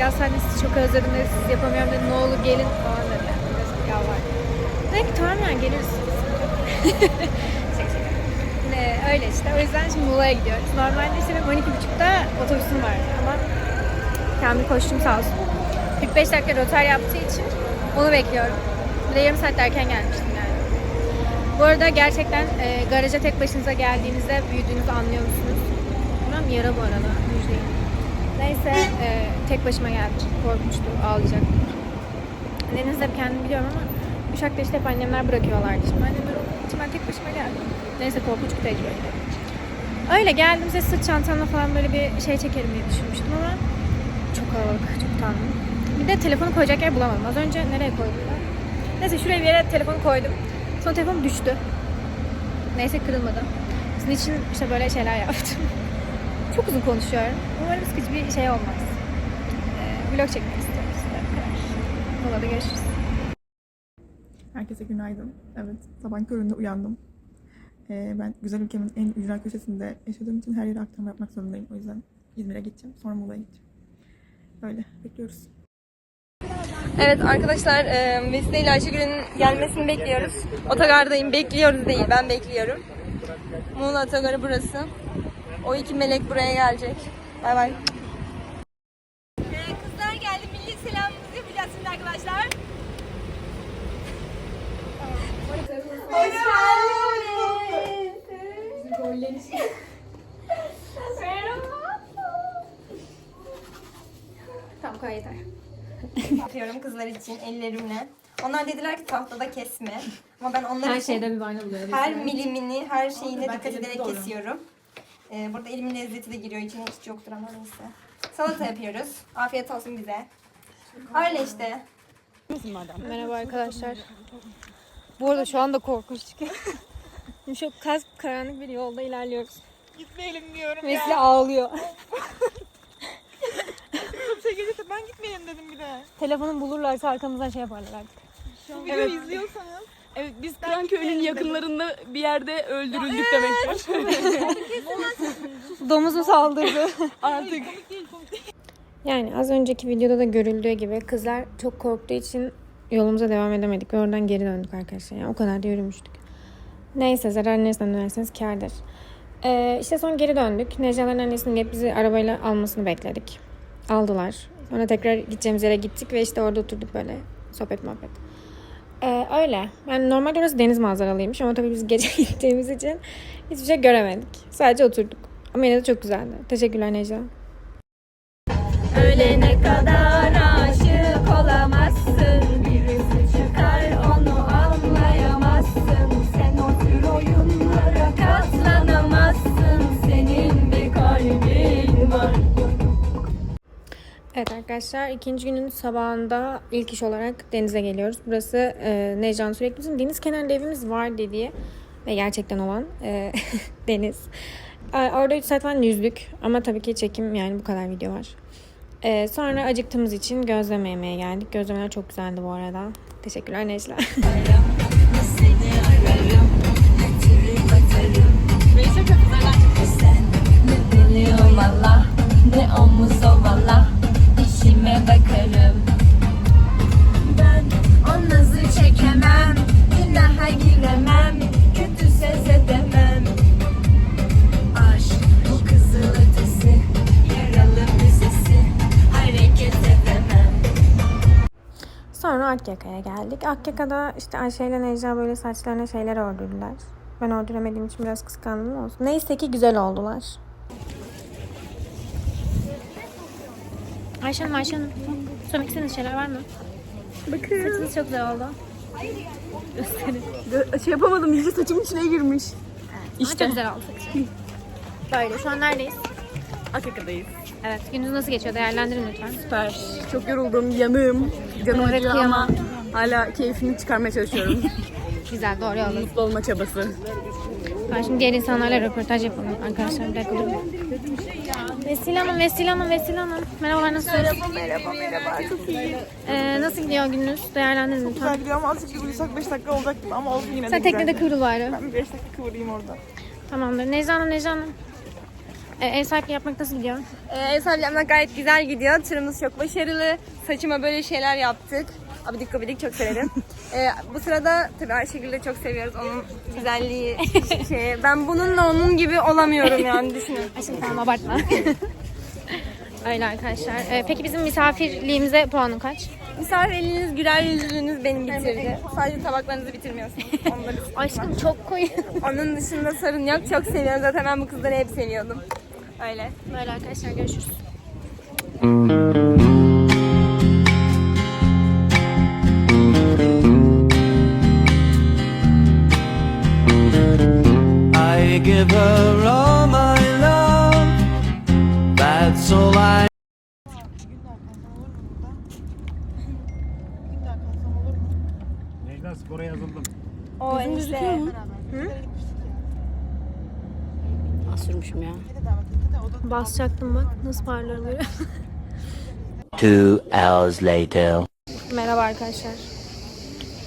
Yaz sahne sizi çok özledim dedi. Siz yapamıyorum dedi. Ne olur gelin falan dedi. Biraz yalvar. Dedim ki tamam yani geliriz. Şaka. Ne, öyle işte. O yüzden şimdi Muğla'ya gidiyoruz. Normalde işte benim 12.30'da otobüsüm vardı ama Kamil koştum sağ olsun. 45 dakika rotar yaptığı için onu bekliyorum. Bir de yarım saat erken gelmiştim yani. Bu arada gerçekten e, garaja tek başınıza geldiğinizde büyüdüğünüzü anlıyor musunuz? Bilmem yara bu arada. Neyse e, tek başıma geldim. Korkunçtu. Ağlayacaktım. Nedeninizi de kendim biliyorum ama Uşak'ta işte hep annemler bırakıyorlardı. Şimdi annemler olduğu için ben tek başıma geldim. Neyse korkunç bir tecrübeydi. Öyle geldim size sırt çantamla falan böyle bir şey çekerim diye düşünmüştüm ama çok kalabalık, çok utandım. Bir de telefonu koyacak yer bulamadım. Az önce nereye koydum ben? Neyse şuraya bir yere telefonu koydum. Sonra telefon düştü. Neyse kırılmadı. Sizin için işte böyle şeyler yaptım. Çok uzun konuşuyorum. Umarım sıkıcı bir şey olmaz. Ee, vlog çekmek istiyorum size. Bu kadar. Görüşürüz. Herkese günaydın. Evet, sabah köründe uyandım. Ee, ben güzel ülkemin en ücra köşesinde yaşadığım için her yere aktarma yapmak zorundayım. O yüzden İzmir'e gideceğim, sonra Muğla'ya gideceğim. Böyle, bekliyoruz. Evet arkadaşlar e, Vesile ile Ayşegül'ün gelmesini bekliyoruz. Otogardayım. Bekliyoruz değil. Ben bekliyorum. Muğla Otogarı burası. O iki melek buraya gelecek. Bay bay. kızlar geldi. Milli selamımızı yapacağız şimdi arkadaşlar. Hoş geldiniz. Tamam koy yeter. Yapıyorum kızlar için ellerimle. Onlar dediler ki tahtada kesme. Ama ben onlar için bir bahane buluyor. her milimini, her şeyine dikkat ederek kesiyorum. Ee, burada elimin lezzeti de giriyor. İçine hiç yoktur ama neyse. Salata yapıyoruz. Afiyet olsun bize. Öyle işte. Merhaba arkadaşlar. Bu arada şu anda korkunç Çok kas karanlık bir yolda ilerliyoruz. Gitmeyelim diyorum Vesile ağlıyor. Şey gelirse ben gitmeyelim dedim bir de. Telefonu bulurlarsa arkamızdan şey yaparlar artık. Bu videoyu izliyorsanız. Evet biz Kıranköy'ün yakınlarında bir yerde öldürüldük demektir. Domuz mu saldırdı? Artık Yani az önceki videoda da görüldüğü gibi kızlar çok korktuğu için yolumuza devam edemedik ve oradan geri döndük arkadaşlar. Yani o kadar da yürümüştük. Neyse zarar neresinden dönerseniz kârdır. Ee, işte sonra geri döndük. Necla'ların annesinin gelip bizi arabayla almasını bekledik. Aldılar. Sonra tekrar gideceğimiz yere gittik ve işte orada oturduk böyle sohbet muhabbet. Ee, öyle. Yani normalde orası deniz manzaralıymış ama tabii biz gece gittiğimiz için hiçbir şey göremedik. Sadece oturduk. Ama yine de çok güzeldi. Teşekkürler Necla. Ölene kadar Evet arkadaşlar ikinci günün sabahında ilk iş olarak denize geliyoruz. Burası e, Necla'nın sürekli bizim deniz kenarında evimiz var dediği ve gerçekten olan e, deniz. E, orada 3 saat falan yüzdük ama tabii ki çekim yani bu kadar video var. E, sonra acıktığımız için gözleme yemeye geldik. Gözlemeler çok güzeldi bu arada. Teşekkürler Necla. Ne omuz ovala işime bakarım Ben o nazı çekemem günaha giremem kötü söz edemem Aşk bu kızıl ötesi yaralı müzesi hareket edemem Sonra Akyaka'ya geldik. Akyaka'da işte Ayşe ile Necla böyle saçlarına şeyler ördürdüler. Ben ördüremediğim için biraz kıskandım olsun. Neyse ki güzel oldular. Ayşe Hanım, Ayşe Hanım. Söylemek istediğiniz şeyler var mı? Bakın. Saçınız çok güzel oldu. Gösterin. şey yapamadım iyice saçımın içine girmiş. İşte. çok güzel oldu saçın. Böyle. Şu an neredeyiz? Akaka'dayız. Evet. Gününüz nasıl geçiyor? Değerlendirin lütfen. Süper. Çok yoruldum, yanığım. Canım Evet, acıyor kıyamam. ama hala keyfini çıkarmaya çalışıyorum. Güzel. Doğru yoldayız. Mutlu olma çabası. Ben şimdi diğer insanlarla röportaj yapalım arkadaşlar. Bir dakika durun. Vesile Hanım, Vesile Hanım, Vesile Hanım. Merhabalar, nasılsınız? Merhaba, merhaba, merhaba. Çok iyi. Ee, nasıl gidiyor gününüz? Değerlendirin lütfen. Güzel gidiyor ama azıcık uyusak 5 dakika olacaktı ama olsun yine de Sen teknede kıvrıl bari. Ben bir 5 dakika kıvırayım orada. Tamamdır. Necla Hanım, Necla Hanım. E, ev sahipliği yapmak nasıl gidiyor? Ee, ev sahibi yapmak gayet güzel gidiyor. Turumuz çok başarılı. Saçıma böyle şeyler yaptık. Abidik gubidik çok severim. Ee, bu sırada tabii Ayşegül'ü de çok seviyoruz. Onun güzelliği şey. Ben bununla onun gibi olamıyorum yani düşünün. Şimdi tamam abartma. Öyle arkadaşlar. E, peki bizim misafirliğimize puanın kaç? Misafir eliniz, güler yüzünüz beni bitirdi. Sadece tabaklarınızı bitirmiyorsunuz. Onları Aşkım çok koyu. Onun dışında sorun yok. Çok seviyorum. Zaten ben bu kızları hep seviyordum. Öyle. Böyle arkadaşlar görüşürüz. Sürmüşüm ya. Basacaktım bak. Nasıl böyle. Two hours later. Merhaba arkadaşlar.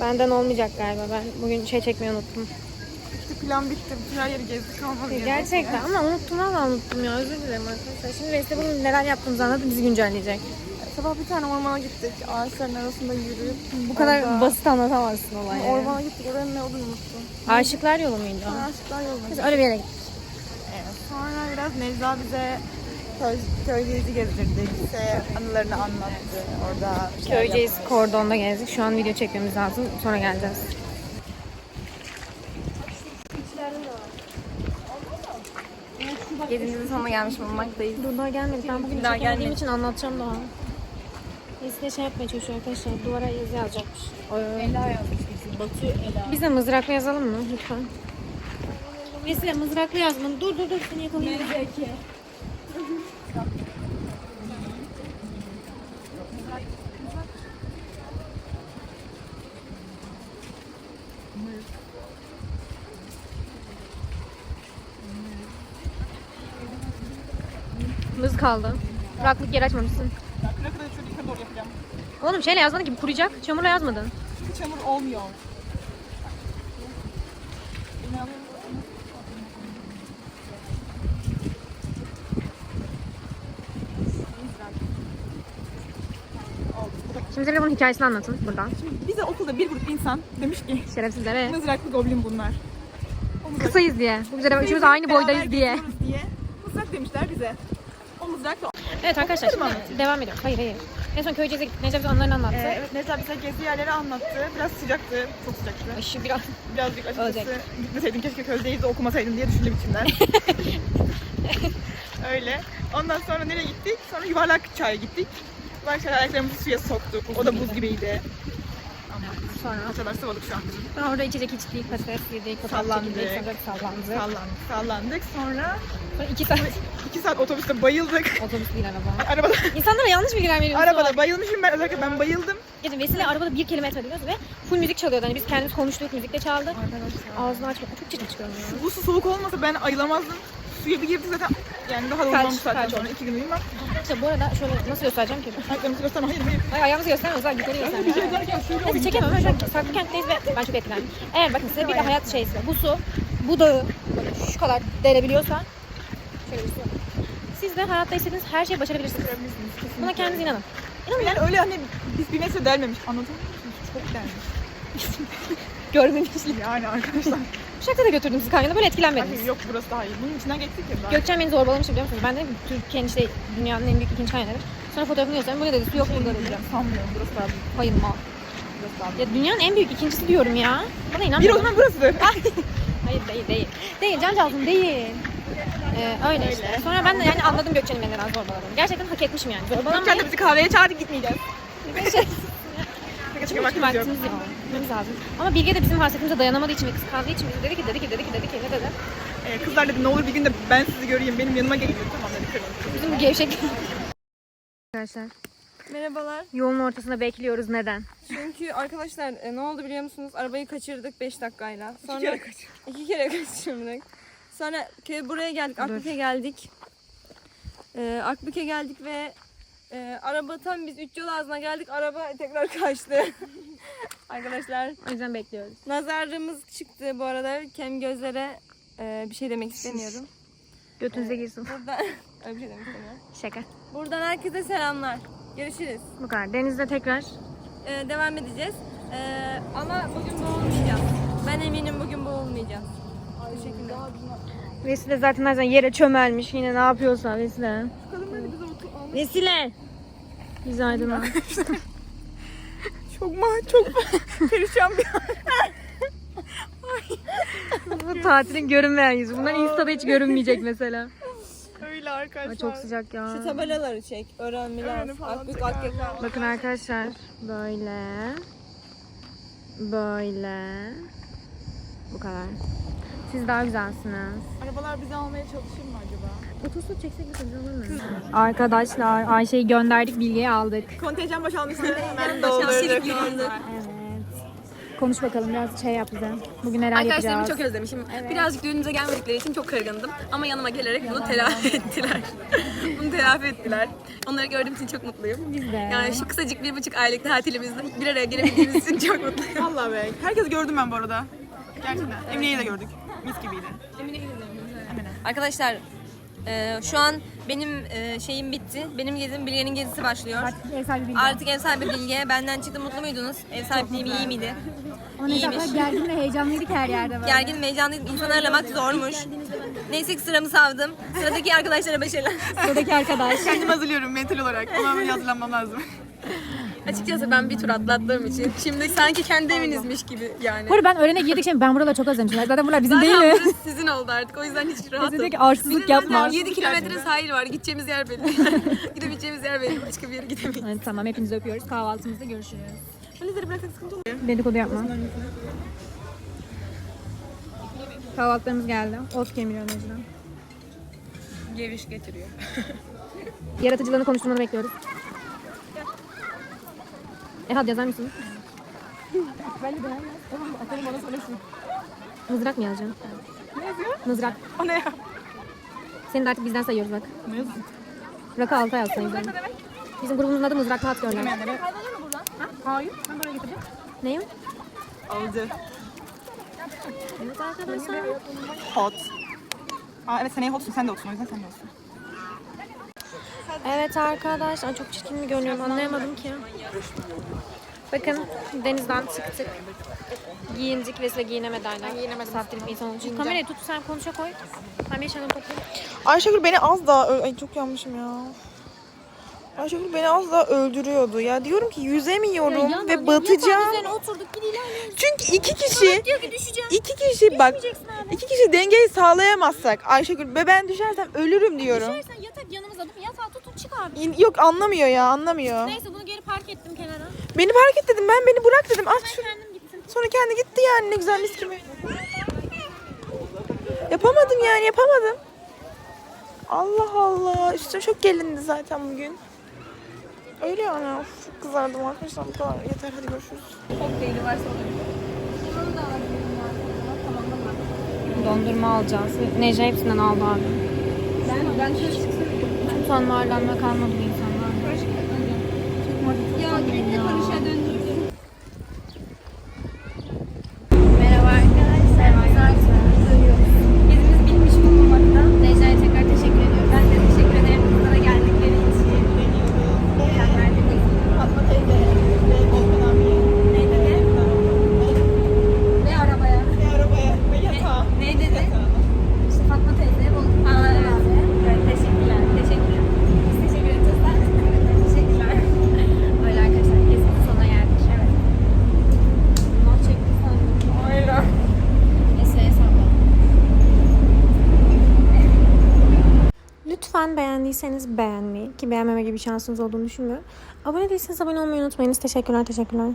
Benden olmayacak galiba. Ben bugün şey çekmeyi unuttum. İşte plan bitti. Bütün her yeri gezdik geri. Gerçekten ama unuttum valla unuttum ya. Özür dilerim arkadaşlar. Şimdi Vesile bugün neler yaptığımızı anladı. Bizi güncelleyecek. Sabah bir tane ormana gittik. Ağaçların arasında yürüyüp. Bu kadar orada- basit anlatamazsın olayı. Ormana gittik. Oranın ne olduğunu unuttum. Aşıklar yolu muydu? o? Aşıklar yoluna Biz öyle bir yere gittik. Sonra biraz Nevza bize köy, gezdirdi. Bize anılarını anlattı. Orada Köyceğiz kordonda gezdik. Şu an video çekmemiz lazım. Sonra geleceğiz. Gezimizin sonuna gelmiş bulunmaktayız. Dur daha gelmedik. Ben bugün Daha çekemediğim gelmedi. için anlatacağım daha. Vesile şey yapmaya çalışıyor arkadaşlar. Duvara yazı yazacakmış. Ela yazmış Batu Ela. Biz de mızrakla yazalım mı lütfen? Vesile mızrakla yazma. Dur dur dur seni yakalayayım. Mız kaldı. Kuraklık yer açmamışsın. Bırakın hadi şöyle yukarı doğru yapacağım. Oğlum şeyle yazmadın ki bu kuruyacak. Çamurla yazmadın. Çünkü çamur olmuyor. Şimdi size bunun hikayesini anlatın buradan. Bize okulda bir grup insan demiş ki Şerefsizlere. mızraklı goblin bunlar. O mızrak- Kısayız diye. Bu güzel üçümüz aynı Beraber boydayız diye. geziyoruz diye. Mızrak demişler bize. O mızrakla Evet arkadaşlar şimdi devam ediyoruz. Hayır hayır. En son Köyceğiz'e gittik. Bize anılarını anlattı. Ee, evet Necla bize gezi yerleri anlattı. Biraz sıcaktı. Çok sıcaktı. Aşı biraz. Birazcık açıkçası Olacak. gitmeseydim keşke Köyceğiz'de okumasaydım diye düşündüm içimden. Öyle. Ondan sonra nereye gittik? Sonra yuvarlak çaya gittik. Çaya ayaklarımızı suya soktuk. O da buz gibiydi. Sonra Paçalar sıvadık şu an bizim. orada içecek içtik, patates yedik, Sallandık. sallandık. Sallandık, sallandık. Sonra Sonra iki saat iki saat otobüste bayıldık. otobüs değil araba. Arabada, İnsanlara yanlış bilgiler veriyoruz. arabada bayılmışım ben. Özellikle ben bayıldım. Gece Vesile arabada bir kelime etmedi biliyorsun ve full müzik çalıyordu. Hani biz kendimiz konuştuk, müzik de çaldı. Ağzını açma. Çok çirkin çıkıyorum ya. Bu su soğuk olmasa ben ayılamazdım. Suya bir girdik zaten. Yani daha saatten kaç sonra. iki gün uyumam. İşte bu arada şöyle nasıl göstereceğim ki? Ayaklarımızı gösterme. Hayır hayır. Ay ayağımızı göstermiyoruz. Zaten yukarı Bir şey göstermiyoruz. derken şöyle Neyse çekemem. Şu an saklı kentteyiz ve ben çok etkilendim. Eğer bakın size bir de hayat şeysi. Bu su, bu dağı şu kadar delebiliyorsa şöyle bir su. Siz de hayatta istediğiniz her şeyi başarabilirsiniz. Buna kendiniz inanın. Yani öyle hani biz bir metre delmemiş. Anladın mı? Çok delmiş. Görmemişlik. Yani arkadaşlar. Uşak'ta da götürdüm sizi Kanya'da böyle etkilenmediniz. Hayır yok burası daha iyi. Bunun içinden geçtik ya. Daha. Gökçen beni zorbalamıştı biliyor musunuz? Ben ki Türkiye'nin işte dünyanın en büyük ikinci dedim. Sonra fotoğrafını gösterdim. Bu ne dedi? Su yok burada dedi. Sanmıyorum burası daha büyük. Bayılma. Burası daha büyük. Ya dünyanın en büyük ikincisi diyorum ya. Bana Bir inanmıyor o zaman burasıdır. Hayır değil değil. Değil Cancağızım değil. Ee, öyle, işte. Sonra ben de yani anladım Gökçen'in beni neden zorbaladığını. Gerçekten hak etmişim yani. Zorbalanmayı. Gökçen de bizi kahveye çağırdı gitmeyeceğiz. Çünkü vaktimiz yok. Gitmemiz lazım. Ama Bilge de bizim hasretimize dayanamadığı için ve kıskandığı için bize dedi ki dedi ki dedi ki dedi ki ne dedi? Ee, kızlar dedi ne olur bir gün de ben sizi göreyim. Benim yanıma gelin dedi. Tamam dedi kırmızı. Bizim bu gevşek... Arkadaşlar Merhabalar. yolun ortasında bekliyoruz. Neden? Çünkü arkadaşlar e, ne oldu biliyor musunuz? Arabayı kaçırdık 5 dakikayla. Sonra kere kaçırdık. İki kere kaçırdık. Sonra köy buraya geldik, Akbük'e geldik. Ee, Akbük'e geldik ve e, araba tam biz üç yol ağzına geldik. Araba tekrar kaçtı. arkadaşlar O yüzden bekliyoruz. nazarımız çıktı bu arada. Kem gözlere e, bir şey demek istemiyorum. Götünüze girsin. Buradan öyle bir şey demek istemiyorum. Şaka. Buradan herkese selamlar. Görüşürüz. Bu kadar. Denizde tekrar. Ee, devam edeceğiz. Ee, ama bugün boğulmayacağız. Ben eminim bugün boğulmayacağız. Şekilde. Vesile zaten her zaman yere çömelmiş. Yine ne yapıyorsa Vesile. Vesile. Bizi aydınlat. Çok ma çok perişan bir Bu tatilin görünmeyen yüzü. Bunlar Insta'da hiç görünmeyecek mesela. öyle arkadaşlar. Ay çok sıcak ya. Şu tabelaları çek. Öğren biraz. Akbük Akyaka. Bakın arkadaşlar. Böyle. Böyle. Bu kadar. Siz daha güzelsiniz. Arabalar bizi almaya çalışır çeksek? Arkadaşlar Ayşe'yi gönderdik bilgiyi aldık. Kontenjan boşalmıştı. Hemen Doldurduk. Evet. Konuş bakalım biraz şey yap bize. Bugün neler Arkadaşlarımı yapacağız? çok özlemişim. Birazcık düğünümüze gelmedikleri için çok kırgındım. Ama yanıma gelerek bunu telafi ettiler. bunu telafi ettiler. Onları gördüğüm için çok mutluyum. Biz de. Yani şu kısacık bir buçuk aylık tatilimizde bir araya gelebildiğimiz için çok mutluyum. Vallahi be. Herkesi gördüm ben bu arada. Gerçekten. Emine'yi de gördük. Mis gibiydi. Arkadaşlar e, şu an benim e, şeyim bitti. Benim gezim Bilge'nin gezisi başlıyor. Artık ev sahibi bilgi. Artık ev sahibi Bilge. Benden çıktı mutlu muydunuz? Ev sahipliğim iyi miydi? O ne iyiymiş. gergin ve heyecanlıydık her yerde böyle. Gergin, heyecanlıyım. İnsan ağırlamak zormuş. Neyse ki sıramı savdım. Sıradaki arkadaşlara başarılar. Buradaki arkadaş. Kendimi hazırlıyorum mental olarak. Ona hazırlanmam lazım. Açıkçası ben bir tur atlattığım için şimdi sanki kendi evinizmiş gibi yani. Bu arada ben öğrene girdik şimdi ben buraları çok özlemişim. Zaten buralar bizim değil Zaten mi? burası sizin oldu artık o yüzden hiç rahatım. De ki arsızlık yapma. 7 kilometre sahil var. Gideceğimiz yer belli. Gidebileceğimiz yer belli. Başka bir yere gidemeyiz. Evet, tamam hepinizi öpüyoruz. Kahvaltımızda görüşürüz. Dedikodu yapma. Kahvaltılarımız geldi. Ot kemiriyor Necla. Geviş getiriyor. Yaratıcılarını konuşturmanı bekliyoruz. Ehad yazar mısın? ben de beğenmez. Tamam atarım bana söylesin. Mızrak mı yazacaksın? Ne yazıyor? Mızrak. O ne ya? Seni de artık bizden sayıyoruz bak. Ne yazık? Raka alta yazsın bizden. Bizim grubumuzun adı Mızraklı Hat Görler. Hayır. Ben buraya getireceğim. Ne o? Alıcı. Evet arkadaşlar. Hot. Aa evet seneye hotsun. Sen de hotsun. O yüzden sen de hotsun. Evet arkadaşlar çok çirkin mi görünüyorum anlayamadım ki. Bakın denizden çıktık. Giyindik ve giyinemedi hala. Giyinemedi. Saftirik bir insan için. Kamerayı tut sen konuşa koy. Ben bir yaşamını toplayayım. Ayşegül beni az daha... Ay çok yanmışım ya. Ayşegül beni az daha öldürüyordu. Ya diyorum ki yüzemiyorum ve batacağım. oturduk bir ilerleyelim. Çünkü iki kişi... Diyor ki düşeceğim. iki kişi bak... iki kişi dengeyi sağlayamazsak Ayşegül ve ben düşersem ölürüm diyorum. Düşersen yatak yanımıza alıp yatağa tutup çık abi. İn- Yok anlamıyor ya anlamıyor. Neyse bunu geri park ettim kenara. Beni fark et dedim ben beni bırak dedim. Şunu. Kendim gittim. Sonra kendi gitti yani ne güzel mis gibi. Yapamadım yani yapamadım. Allah Allah. Üstüm çok gelindi zaten bugün. Öyle yani. Of, kızardım arkadaşlar. Bu kadar yeter hadi görüşürüz. Kokteyli varsa olur. Dondurma alacağız. Necla hepsinden aldı abi. Ben, ben şöyle çıksın. Utanma arlanma kalmadı bu insanlar. Ya gidip de karışa döndürdüm. Merhaba arkadaşlar. Gezimiz bitmiş bulunmakta. Necla'ya tekrar teşekkür ediyorum. Ben de teşekkür ederim. Sana geldikleri için. Mükemmel bir gezi. Fatma teyze ve Volkan abiye. Ne dedi? Ve arabaya. Ve arabaya ve yatağa. Ne dedi? İşte Fatma teyze, bol Aa, abi. Evet, teşekkürler. Teşekkürler. Biz teşekkür edeceğiz. Ben teşekkürler. Öyle arkadaşlar. Gezinin sonuna geldik. Evet. Ne çekti sandım. Aynen. Esra'ya salla. Lütfen beğendiyseniz beğenmeyi ki beğenmeme gibi şansınız olduğunu düşünmüyorum. Abone değilseniz abone olmayı unutmayınız. Teşekkürler, teşekkürler.